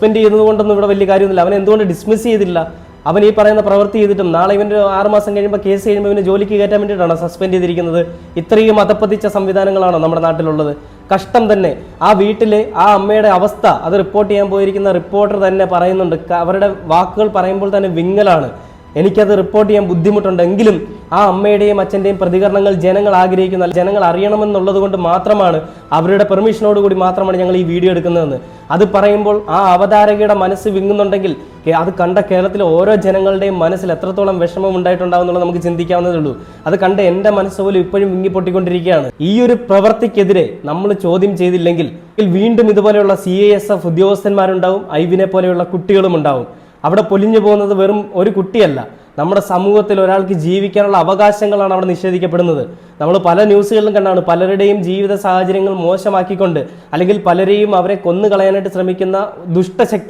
Suspend ചെയ്യുന്നത് കൊണ്ടൊന്നും ഇവിടെ വലിയ കാര്യമൊന്നുമില്ല. അവൻ എന്തുകൊണ്ട് ഡിസ്മിസ് ചെയ്തില്ല? അവൻ ഈ പറയുന്ന പ്രവൃത്തി ചെയ്തിട്ടും നാളെ ഇവന്റെ ആറുമാസം കഴിയുമ്പോൾ കേസ് കഴിയുമ്പോൾ ഇവന് ജോലിക്ക് കയറ്റാൻ വേണ്ടിയിട്ടാണ് സസ്പെൻഡ് ചെയ്തിരിക്കുന്നത്? ഇത്രയും അധപ്പതിച്ച സംവിധാനങ്ങളാണോ നമ്മുടെ നാട്ടിലുള്ളത്? കഷ്ടം തന്നെ. ആ വീട്ടിലെ ആ അമ്മയുടെ അവസ്ഥ അത് റിപ്പോർട്ട് ചെയ്യാൻ പോയിരിക്കുന്ന റിപ്പോർട്ടർ തന്നെ പറയുന്നുണ്ട്. അവരുടെ വാക്കുകൾ പറയുമ്പോൾ തന്നെ വിങ്ങലാണ്. എനിക്കത് റിപ്പോർട്ട് ചെയ്യാൻ ബുദ്ധിമുട്ടുണ്ടെങ്കിലും ആ അമ്മയുടെയും അച്ഛന്റെയും പ്രതികരണങ്ങൾ ജനങ്ങൾ ആഗ്രഹിക്കുന്ന ജനങ്ങൾ അറിയണമെന്നുള്ളത് കൊണ്ട് മാത്രമാണ് അവരുടെ പെർമിഷനോട് കൂടി മാത്രമാണ് ഞങ്ങൾ ഈ വീഡിയോ എടുക്കുന്നതെന്ന്. അത് പറയുമ്പോൾ ആ അവതാരകയുടെ മനസ്സ് വിങ്ങുന്നുണ്ടെങ്കിൽ അത് കണ്ട കേരളത്തിലെ ഓരോ ജനങ്ങളുടെയും മനസ്സിൽ എത്രത്തോളം വിഷമം ഉണ്ടായിട്ടുണ്ടാവുന്നുള്ളത് നമുക്ക് ചിന്തിക്കാവുന്നതേ ഉള്ളൂ. അത് കണ്ട് എന്റെ മനസ്സ് പോലും ഇപ്പോഴും വിങ്ങിപ്പൊട്ടിക്കൊണ്ടിരിക്കുകയാണ്. ഈ ഒരു പ്രവൃത്തിക്കെതിരെ നമ്മൾ ചോദ്യം ചെയ്തില്ലെങ്കിൽ വീണ്ടും ഇതുപോലെയുള്ള സി എ എസ് എഫ് ഉദ്യോഗസ്ഥന്മാരുണ്ടാവും ഐവിനെ പോലെയുള്ള കുട്ടികളും ഉണ്ടാവും അവിടെ പൊലിഞ്ഞു പോകുന്നത് വെറും ഒരു കുട്ടിയല്ല. നമ്മുടെ സമൂഹത്തിൽ ഒരാൾക്ക് ജീവിക്കാനുള്ള അവകാശങ്ങളാണ് അവിടെ നിഷേധിക്കപ്പെടുന്നത്. നമ്മൾ പല ന്യൂസുകളിലും കണ്ടാണ് പലരുടെയും ജീവിത സാഹചര്യങ്ങൾ മോശമാക്കിക്കൊണ്ട് അല്ലെങ്കിൽ പലരെയും അവരെ കൊന്നു കളയാനായിട്ട് ശ്രമിക്കുന്ന ദുഷ്ടശക്തി